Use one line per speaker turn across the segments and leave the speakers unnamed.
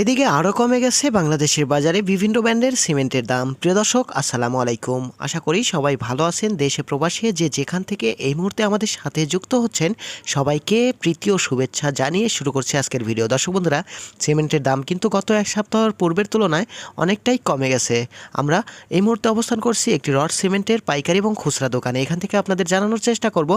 এদিকে আরও কমে গেছে বাংলাদেশের বাজারে বিভিন্ন ব্র্যান্ডের সিমেন্টের দাম। প্রিয় দর্শক, আসসালামু আলাইকুম। আশা করি সবাই ভালো আছেন দেশে প্রবাসী যে যেখান থেকে এই মুহূর্তে আমাদের সাথে যুক্ত হচ্ছেন, সবাইকে প্রীতি ও শুভেচ্ছা জানিয়ে শুরু করছে আজকের ভিডিও। দর্শক বন্ধুরা, সিমেন্টের দাম কিন্তু গত এক সপ্তাহের পূর্বের তুলনায় অনেকটাই কমে গেছে। আমরা এই মুহূর্তে অবস্থান করছি একটি রড সিমেন্টের পাইকারি এবং খুচরা দোকানে। এখান থেকে আপনাদের জানানোর চেষ্টা করব,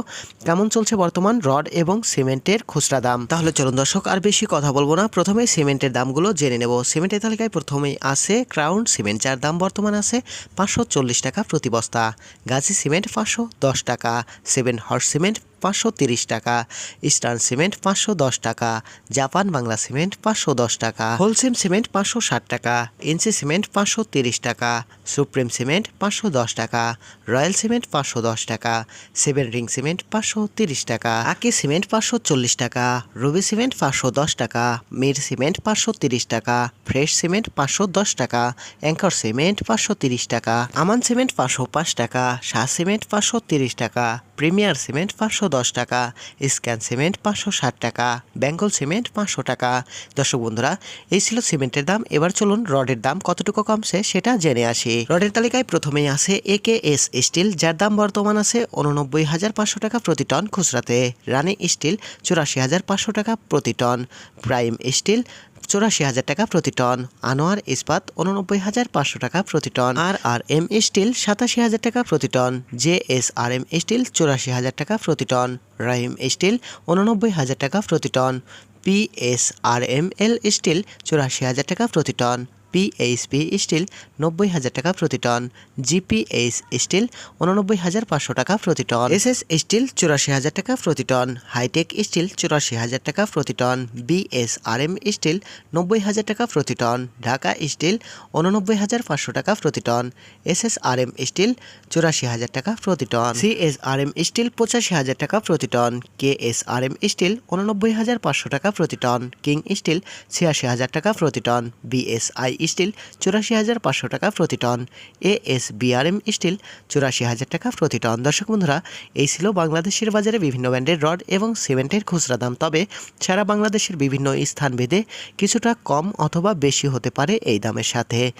কেমন চলছে বর্তমান রড এবং সিমেন্টের খুচরা দাম? তাহলে চলুন দর্শক, আর বেশি কথা বলব না। প্রথমে সিমেন্টের দামগুলো জেনে নেব। সিমেন্টের তালিকায় প্রথমেই আছে ক্রাউন সিমেন্ট, যার দাম বর্তমান আছে পাঁচশো চল্লিশ টাকা প্রতি বস্তা। গাজী সিমেন্ট পাঁচশো দশ টাকা। সেভেন হর্স সিমেন্ট পাঁচশো তিরিশ টাকা ইস্টার্ন সিমেন্ট পাঁচশো দশ টাকা জাপান বাংলা সিমেন্ট পাঁচশো দশ টাকা হোলসেম সিমেন্ট পাঁচশো ষাট টাকা এনসি সিমেন্ট পাঁচশো তিরিশ টাকা সুপ্রিম সিমেন্ট পাঁচশো দশ টাকা রয়্যাল সিমেন্ট পাঁচশো দশ টাকা সেভেন রিং সিমেন্ট পাঁচশো তিরিশ টাকা আকি সিমেন্ট পাঁচশো চল্লিশ টাকা রবি সিমেন্ট পাঁচশো দশ টাকা মির সিমেন্ট পাঁচশো তিরিশ টাকা ফ্রেশ সিমেন্ট পাঁচশো দশ টাকা অ্যাঙ্কর সিমেন্ট পাঁচশো তিরিশ টাকা আমান সিমেন্ট পাঁচশো পাঁচ টাকা শাহ সিমেন্ট পাঁচশো তিরিশ টাকা প্রিমিয়ার সিমেন্ট পাঁচশো দশ টাকা, স্ক্যান সিমেন্ট পাঁচশো ষাট টাকা, বেঙ্গল সিমেন্ট পাঁচশো টাকা। দর্শক বন্ধুরা, এই ছিল সিমেন্টের দাম। এবার চলুন রডের দাম কতটুকু কমছে সেটা জেনে আসি। রডের তালিকায় প্রথমেই আছে এ কে এস স্টিল, যার দাম বর্তমান আছে উননব্বই হাজার পাঁচশো টাকা প্রতি টন খুচরাতে। রানি স্টিল চুরাশি হাজার পাঁচশো টাকা প্রতি টন। প্রাইম স্টিল চুরাশি হাজার টাকা প্রতি টন, আনোয়ার ইস্পাত উননব্বই হাজার পাঁচশো টাকা প্রতি ton R R M steel সাতাশি হাজার টাকা প্রতি ton J S R M steel চুরাশি হাজার টাকা প্রতি টন, রাহিম স্টিল উননব্বই হাজার টাকা প্রতি ton P S R M L steel চুরাশি হাজার টাকা প্রতি টন। পিএইচপি স্টিল নব্বই হাজার টাকা প্রতি টন জিপিএইচ স্টিল উননব্বই হাজার পাঁচশো টাকা প্রতি টন এসএস স্টিল চুরাশি হাজার টাকা প্রতি টন হাইটেক স্টিল চুরাশি হাজার টাকা প্রতি টন বিএসআরএম স্টিল নব্বই হাজার টাকা প্রতি টন ঢাকা স্টিল উননব্বই হাজার পাঁচশো টাকা প্রতি টন এসএসআরএম স্টিল চুরাশি হাজার টাকা প্রতি টন সিএসআরএম স্টিল পঁচাশি হাজার টাকা প্রতি টন কেএসআরএম স্টিল উননব্বই হাজার পাঁচশো টাকা প্রতি টন কিং স্টিল ছিয়াশি হাজার টাকা প্রতি টন বিএসআই স্টিল চুরাশি হাজার পাঁচশো টাকা প্রতি টন। এএস বিআরএম স্টিল চুরাশি হাজার টাকা প্রতি টন। দর্শক বন্ধুরা, এই ছিল বাংলাদেশের বাজারে বিভিন্ন ব্র্যান্ডের রড এবং সিমেন্টের খুচরা দাম। তবে সারা বাংলাদেশের বিভিন্ন স্থান ভেদে কিছুটা কম অথবা বেশি হতে পারে এই দামের সাথে।